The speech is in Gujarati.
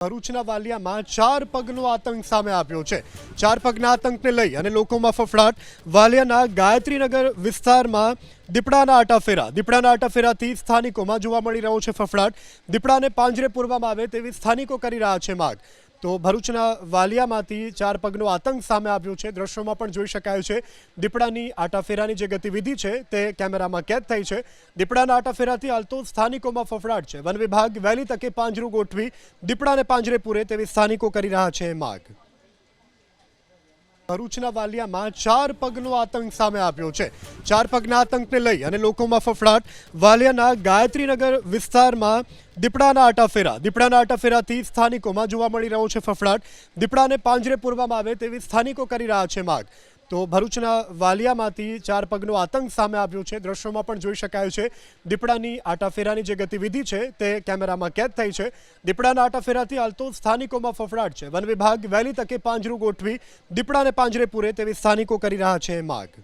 ભરૂચના વાલિયામાં ચાર પગનો આતંક સામે આવ્યો છે. ચાર પગના આતંકને લઈ અને લોકોમાં ફફડાટ. વાલિયાના ગાયત્રીનગર વિસ્તારમાં દીપડાના આટાફેરા. દીપડાના આટાફેરાથી સ્થાનિકોમાં જોવા મળી રહ્યો છે ફફડાટ. દીપડાને પાંજરે પૂરવામાં આવે તેવી સ્થાનિકો કરી રહ્યા છે માંગ તો ભરૂચના વાલિયામાંથી ચાર પગનો આતંક સામે આવ્યો છે. દ્રશ્યોમાં પણ જોઈ શકાય છે, દીપડાની આટાફેરાની જે ગતિવિધિ છે તે કેમેરામાં કેદ થઈ છે. દીપડાના આટાફેરાથી હાલ તો સ્થાનિકોમાં ફફડાટ છે. વન વિભાગ વહેલી તકે પાંજરું ગોઠવી દીપડાને પાંજરે પૂરે તેવી સ્થાનિકો કરી રહ્યા છે માંગ. ભરૂચના વાલિયામાં ચાર પગનો આતંક સામે આવ્યો છે. ચાર પગના આતંકને લઈ અને લોકોમાં ફફડાટ, વાલિયાના ગાયત્રીનગર વિસ્તારમાં દીપડાના આટાફેરા, દીપડાના આટાફેરાથી સ્થાનિકોમાં જોવા મળી રહ્યો છે ફફડાટ. દીપડાને પાંજરે પૂરવામાં આવે તેવી સ્થાનિકો કરી રહ્યા છે માંગ તો ભરૂચના વાલિયામાંથી ચાર પગનો આતંક સામે આવ્યો છે. દ્રશ્યોમાં પણ જોઈ શકાય છે, દીપડાની આટાફેરાની જે ગતિવિધિ છે તે કેમેરામાં કેદ થઈ છે. દીપડાના આટાફેરાથી હાલ તો સ્થાનિકોમાં ફફડાટ છે. વન વિભાગ વહેલી તકે પાંજરું ગોઠવી દીપડાને પાંજરે પૂરે તેવી સ્થાનિકો કરી રહ્યા છે માંગ